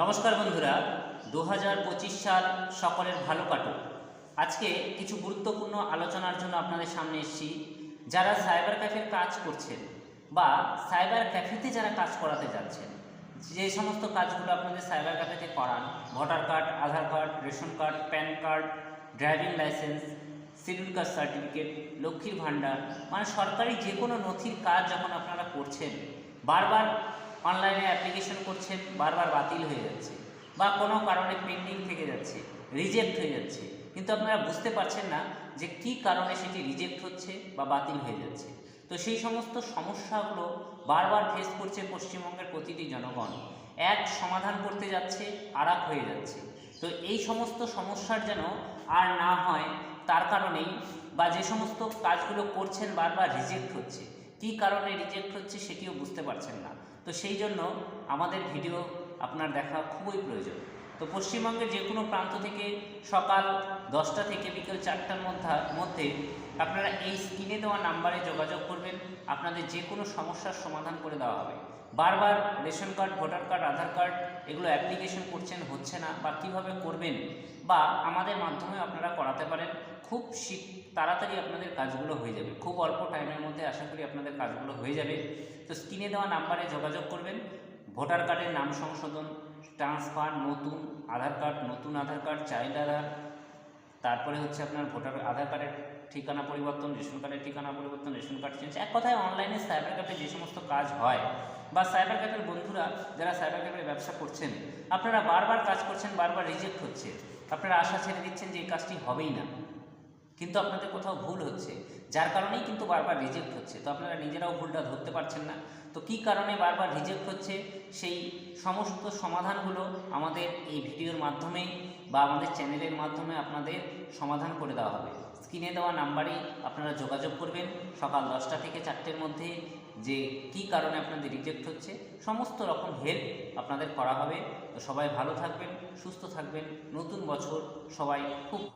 নমস্কার বন্ধুরা দু হাজার পঁচিশ সাল সকলের ভালো কাটুক। আজকে কিছু গুরুত্বপূর্ণ আলোচনার জন্য আপনাদের সামনে এসেছি। যারা সাইবার ক্যাফের কাজ করছেন বা সাইবার ক্যাফেতে যারা কাজ করাতে যাচ্ছেন, যে সমস্ত কাজগুলো আপনাদের সাইবার ক্যাফেতে করান, voter card, Aadhaar card, ration card, PAN card, driving licence schedule caste certificate, লক্ষ্মীর ভাণ্ডার মানে সরকারি যে কোনো নথির কাজ যখন আপনারা করছেন, বারবার অনলাইনে অ্যাপ্লিকেশন করছেন বারবার বাতিল হয়ে যাচ্ছে বা কোনো কারণে পেন্ডিং থেকে যাচ্ছে, রিজেক্ট হয়ে যাচ্ছে। কিন্তু আপনারা বুঝতে পারছেন না যে কী কারণে সেটি রিজেক্ট হচ্ছে বা বাতিল হয়ে যাচ্ছে। তো সেই সমস্ত সমস্যাগুলো বারবার ফেস করছে পশ্চিমবঙ্গের প্রতিটি জনগণ। এক, সমাধান করতে যাচ্ছে আর হয়ে যাচ্ছে। তো এই সমস্ত সমস্যার যেন আর না হয়, তার কারণেই বা যে সমস্ত কাজগুলো করছেন বারবার রিজেক্ট হচ্ছে। কী কারণে রিজেক্ট হচ্ছে সেটিও বুঝতে পারছেন না। তো সেই জন্য আমাদের ভিডিও আপনার দেখা খুবই প্রয়োজন। তো পশ্চিমবঙ্গের যে কোনো প্রান্ত থেকে সকাল দশটা থেকে বিকেল চারটার মধ্যে মধ্যে আপনারা এই স্ক্রিনে দেওয়া নাম্বারে যোগাযোগ করবেন। আপনাদের যে কোনো সমস্যার সমাধান করে দেওয়া হবে। বারবার ration card, voter card, Aadhaar card এগুলো অ্যাপ্লিকেশন করছেন, হচ্ছে না বা কীভাবে করবেন বা আমাদের মাধ্যমে আপনারা করাতে পারেন, খুব শীঘ্র তাড়াতাড়ি আপনাদের কাজগুলো হয়ে যাবে। খুব অল্প টাইমের মধ্যে আশা করি আপনাদের কাজগুলো হয়ে যাবে। তো স্ক্রিনে দেওয়া নাম্বারে যোগাযোগ করবেন। ভোটার কার্ডের নাম সংশোধন, ট্রান্সফার, নতুন, আধার কার্ড, নতুন আধার কার্ড, চাইল্ড আধার তারপরে হচ্ছে আপনার ভোটার আধার কার্ডের ঠিকানা পরিবর্তন, রেশন কার্ডের ঠিকানা পরিবর্তন, রেশন কার্ড চেঞ্জ এক কথায় অনলাইনে সাইবার ক্যাফে যে সমস্ত কাজ হয় বা সাইবার ক্যাফের বন্ধুরা যারা সাইবার ক্যাফের ব্যবসা করছেন, আপনারা বারবার কাজ করছেন, বারবার রিজেক্ট হচ্ছে। আপনারা আশা ছেড়ে দিচ্ছেন যে এই কাজটি হবেই না। কিন্তু আপনাদের কোথাও ভুল হচ্ছে, যার কারণেই কিন্তু বারবার রিজেক্ট হচ্ছে। তো আপনারা নিজেরাও ভুলটা ধরতে পারছেন না। তো কী কারণে বারবার রিজেক্ট হচ্ছে? সেই সমস্ত সমাধানগুলো আমাদের এই ভিডিওর মাধ্যমে বা আমাদের চ্যানেলের মাধ্যমে আপনাদের সমাধান করে দেওয়া হবে। স্ক্রিনে দেওয়া নাম্বারেই আপনারা যোগাযোগ করবেন। সকাল দশটা থেকে চারটের মধ্যে যে কী কারণে আপনাদের রিজেক্ট হচ্ছে, সমস্ত রকম হেল্প আপনাদের করা হবে। তো সবাই ভালো থাকবেন, সুস্থ থাকবেন। নতুন বছর সবাই খুব